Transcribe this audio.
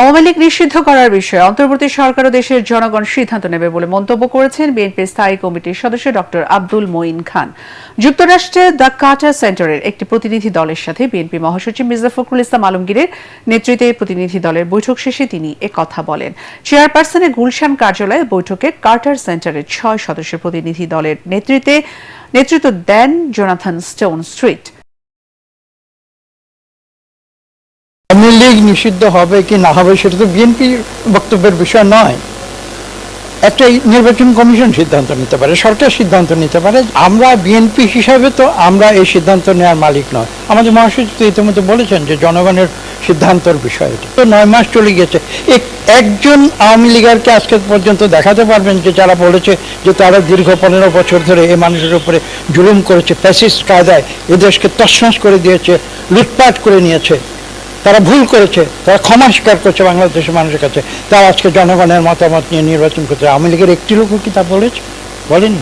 আওয়ামী লীগ নিষিদ্ধ করার বিষয়ে অন্তর্বর্তী সরকার ও দেশের জনগণ সিদ্ধান্ত নেবে বলে মন্তব্য করেছেন বিএনপির স্থায়ী কমিটির সদস্য ডক্টর আব্দুল মঈন খান। যুক্তরাষ্ট্রে দ্য কার্টার সেন্টারের একটি প্রতিনিধি দলের সাথে বিএনপি মহাসচিব মির্জা ফখরুল ইসলাম আলমগীরের নেতৃত্বে প্রতিনিধি দলের বৈঠক শেষে তিনি একথা বলেন। চেয়ারপারসনের গুলশান কার্যালয়ে বৈঠকে কার্টার সেন্টারের ছয় সদস্যের প্রতিনিধি দলের নেতৃত্বে নেতৃত্ব দেন জোনাথন স্টোন স্ট্রিট। নিষিদ্ধ হবে কি না হবে সেটা তো বিএনপি বক্তব্যের বিষয় নয়। একটা নির্বাচন কমিশন সিদ্ধান্ত নিতে পারে, সরকার সিদ্ধান্ত নিতে পারে। আমরা বিএনপি হিসাবে তো আমরা এই সিদ্ধান্ত নেওয়ার মালিক নয়। আমাদের মহাসচিব তো ইতিমধ্যে বলেছেন যে জনগণের সিদ্ধান্তর বিষয় এটি। তো নয় মাস চলে গেছে একজন আওয়ামী লীগারকে আজকে পর্যন্ত দেখাতে পারবেন যে যারা বলেছে যে তারা দীর্ঘ পনেরো বছর ধরে এই মানুষের উপরে জুলুম করেছে, ফ্যাসিস্ট কায়দায় এ দেশকে তছনছ করে দিয়েছে, লুটপাট করে নিয়েছে। তারা ভুল করেছে, তারা ক্ষমা স্বীকার করছে বাংলাদেশের মানুষের কাছে। তারা আজকে জনগণের মতামত নিয়ে নির্বাচন করছে আওয়ামী লীগের একটি লোকও কি তা বলেছে? বলেনি